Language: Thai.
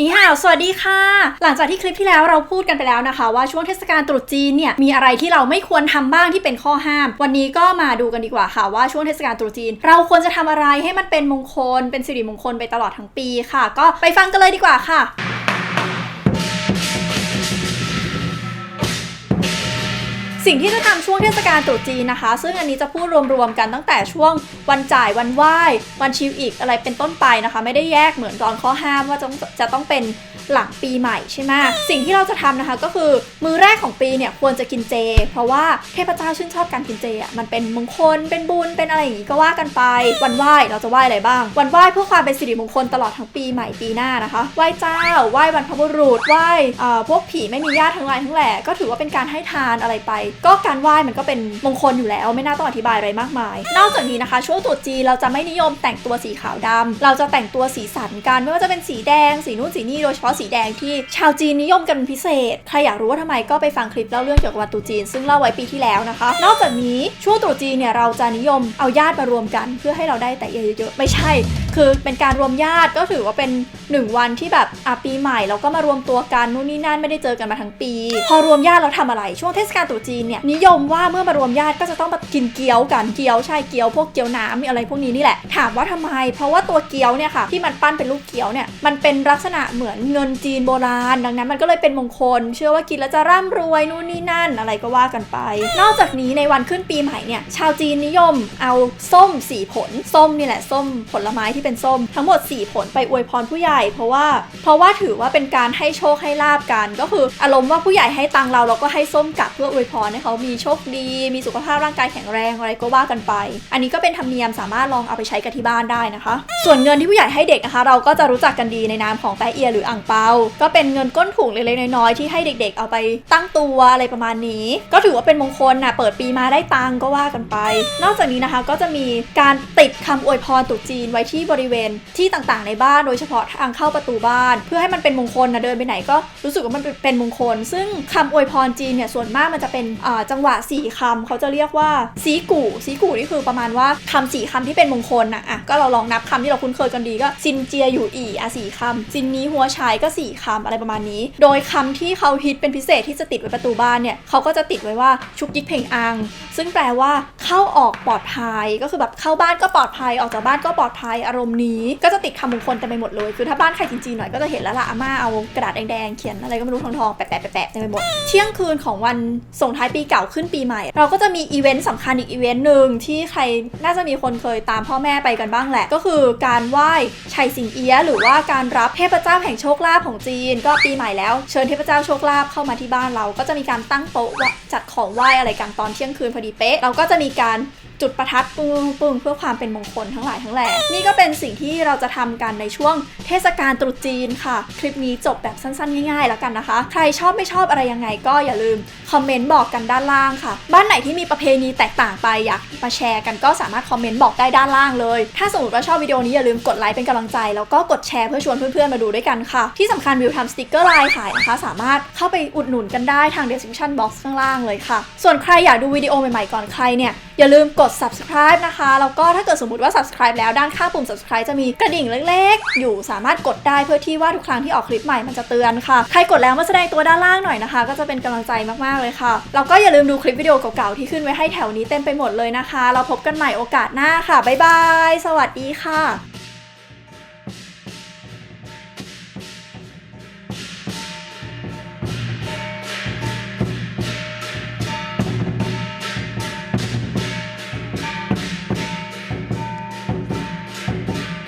นี่ฮาวสวัสดีค่ะ หลังจากที่คลิปที่แล้วเราพูดกันไปแล้วนะคะ ว่าช่วงเทศกาลตรุษจีนเนี่ยมีอะไรที่เราไม่ควรทำบ้างที่เป็นข้อห้าม วันนี้ก็มาดูกันดีกว่าค่ะ ว่าช่วงเทศกาลตรุษจีน เราควรจะทำอะไรให้มันเป็นมงคล เป็นสิริมงคลไปตลอดทั้งปีค่ะ ก็ไปฟังกันเลยดีกว่าค่ะ สิ่งที่จะทำช่วงเทศกาลตรุษจีนนะคะ ซึ่งอันนี้จะพูดรวมๆกันตั้งแต่ช่วงวันจ่ายวันไหว้วันชิวอีกอะไรเป็นต้นไปนะคะ ไม่ได้แยกเหมือนตอนข้อห้ามว่าจะจะต้องเป็นหลังปีใหม่ใช่ไหมสิ่งที่เราจะทำนะคะก็คือมือแรกของปีเนี่ยควรจะกินเจ เพราะว่าเทพเจ้าชื่นชอบการกินเจอะมันเป็นมงคลเป็นบุญเป็นอะไรอย่างงี้ก็ว่ากันไป วันไหว้เราจะไหว้อะไรบ้าง วันไหว้เพื่อความเป็นสิริมงคลตลอดทั้งปีใหม่ปีหน้านะคะไหว้เจ้าไหว้บรรพบุรุษไหว้เอ่อพวกผีไม่มีญาติทั้งหลายทั้งแหล่ก็ถือว่าเป็นการให้ทานอะไรไปก็การไหว้มันก็เป็นมงคลอยู่แล้ว ไม่น่าต้องอธิบายอะไรมากมาย นอกจากนี้นะคะ ช่วงตรุษจีนเราจะไม่นิยมแต่งตัวสีขาวดำเราจะแต่งตัวสีสันกันไม่ว่าจะเป็นสีแดง สีนู่นสีนี่โดยเฉพาะสีแดงที่ชาวจีนนิยมกันเป็นพิเศษ ใครอยากรู้ว่าทำไมก็ไปฟังคลิปเล่าเรื่องเกี่ยวกับวันตรุษจีน ซึ่งเล่าไว้ปีที่แล้วนะคะ นอกจากนี้ช่วงตรุษจีนเนี่ยเราจะนิยมเอาญาติมารวมกัน เพื่อให้เราได้แต่เยอะๆไม่ใช่ คือเป็นการรวมญาติก็ถือว่าเป็นหนึ่งวันที่แบบอะปีใหม่เราก็มารวมตัวกันนู่นนี่นั่นไม่ได้เจอกันมาทั้งปี พอรวมญาติเราทำอะไรช่วงเทศกาลตรุษจีนเนี่ยนิยมว่าเมื่อมารวมญาติก็จะต้องมากินเกี๊ยวกันเกี๊ยวใช่เกี๊ยวพวกเกี๊ยวน้ำมีอะไรพวกนี้นี่แหละถามว่าทำไม เพราะว่าตัวเกี๊ยวเนี่ยค่ะที่มันปั้นเป็นลูกเกี๊ยวเนี่ยมันเป็นลักษณะเหมือนเงินจีนโบราณ ดังนั้นมันก็เลยเป็นมงคล เชื่อว่ากินแล้วจะร่ำรวยนู่นนี่นั่นอะไรก็ว่ากันไป นอกจากนี้ในวันขึ้นปีใหม่เนี่ยชาวจีนนิยมเอาส้มสีผลส้มนี่แหละส้มผลไม้ที่เป็นส้ม ทั้งหมด 4 ผลไปอวยพรผู้ใหญ่ เพราะว่าเพราะว่าถือว่าเป็นการให้โชคให้ลาบกัน ก็คืออารมณ์ว่าผู้ใหญ่ให้ตังเราเราก็ให้ส้มกลับเพื่ออวยพรให้เขามีโชคดี มีสุขภาพร่างกายแข็งแรงอะไรก็ว่ากันไป อันนี้ก็เป็นธรรมเนียมสามารถลองเอาไปใช้กับที่บ้านได้นะคะ ส่วนเงินที่ผู้ใหญ่ให้เด็กนะคะ เราก็จะรู้จักกันดีในนามของแปะเอียหรืออ่างเปา ก็เป็นเงินก้นถุงเล็กๆน้อยๆที่ให้เด็ก ๆ เอาไปตั้งตัวอะไรประมาณนี้ ก็ถือว่าเป็นมงคลนะเปิดปีมาได้ตังก็ว่ากันไป นอกจากนี้นะคะก็จะมีการติดคำอวยพรตรุษจีนไว้ที่บริเวณที่ต่างๆในบ้านโดยเฉพาะทางเข้าประตูบ้าน เพื่อให้มันเป็นมงคลนะเดินไปไหนก็รู้สึกว่ามันเป็นมงคล ซึ่งคำอวยพรจีนเนี่ยส่วนมากมันจะเป็นจังหวะสี่คำเขาจะเรียกว่าสีกู่สีกู่นี่คือประมาณว่าคำสี่คำที่เป็นมงคลนะอะก็เราลองนับคำที่เราคุ้นเคยกันดีก็ซินเจียอยู่อีอะสี่คำซินนี้หัวชายก็สี่คำอะไรประมาณนี้ โดยคำที่เขาฮิตเป็นพิเศษที่จะติดไว้ประตูบ้านเนี่ยเขาก็จะติดไว้ว่าชุกยิกเพลงอังซึ่งแปลว่าเข้าออกปลอดภัย ก็คือแบบเข้าบ้านก็ปลอดภัย ออกจากบ้านก็ปลอดภัย อารมณ์นี้ ก็จะติดคำมงคลเต็มไปหมดเลย คือถ้าบ้านใครจริงๆหน่อยก็จะเห็นแล้วล่ะอาม่าเอากระดาษแดงๆเขียนอะไรก็ไม่รู้ทองๆแปะๆแปะๆเต็มไปหมด เที่ยงคืนของวันส่งท้ายปีเก่าขึ้นปีใหม่ เราก็จะมีอีเวนต์สำคัญอีกอีเวนต์หนึ่งที่ใครน่าจะมีคนเคยตามพ่อแม่ไปกันบ้างแหละ ก็คือการไหว้ชัยสิงเอียหรือว่าการรับเทพเจ้าแห่งโชคลาภของจีน ก็ปีใหม่แล้วเชิญเทพเจ้าโชคลาภเข้ามาที่บ้านเราก็จะมีการตั้งโต๊ะจัดของไหว้อะไรกันตอนเที่ยงคืนพอดีเป๊ะเราก็จะมีการ จุดประทัดปึ้งปึ้งเพื่อความเป็นมงคลทั้งหลายทั้งแหล่นี่ก็เป็นสิ่งที่เราจะทำกันในช่วงเทศกาลตรุษจีนค่ะ คลิปนี้จบแบบสั้นๆ ง่ายๆ แล้วกันนะคะ ใครชอบไม่ชอบอะไรยังไงก็อย่าลืมคอมเมนต์บอกกันด้านล่างค่ะ บ้านไหนที่มีประเพณีแตกต่างไปอยากมาแชร์กันก็สามารถคอมเมนต์บอกได้ด้านล่างเลย ถ้าสมมติว่าชอบวิดีโอนี้อย่าลืมกดไลค์เป็นกำลังใจ แล้วก็กดแชร์เพื่อชวนเพื่อนๆมาดูด้วยกันค่ะ ที่สำคัญวิวทำสติกเกอร์ลน์ขายนะคะ สามารถเข้าไปอุดหนุนกันได้ทาง description box ข้างล่างเลยค่ะ ส่วนใครอยากดูวิดีโอใหม่ๆก่อนใครเนี่ยอย่าลืมกด subscribe นะคะ แล้วก็ถ้าเกิดสมมติว่า subscribe แล้วด้านข้างปุ่ม subscribe จะมีกระดิ่งเล็กๆ อยู่สามารถกดได้เพื่อที่ว่าทุกครั้งที่ออกคลิปใหม่มันจะเตือนค่ะ ใครกดแล้วมาแสดงตัวด้านล่างหน่อยนะคะ ก็จะเป็นกำลังใจมากๆเลยค่ะแล้วก็อย่าลืมดูคลิปวิดีโอเก่าๆที่ขึ้นไว้ให้แถวนี้เต็มไปหมดเลยนะคะ เราพบกันใหม่โอกาสหน้าค่ะบ๊ายบายสวัสดีค่ะ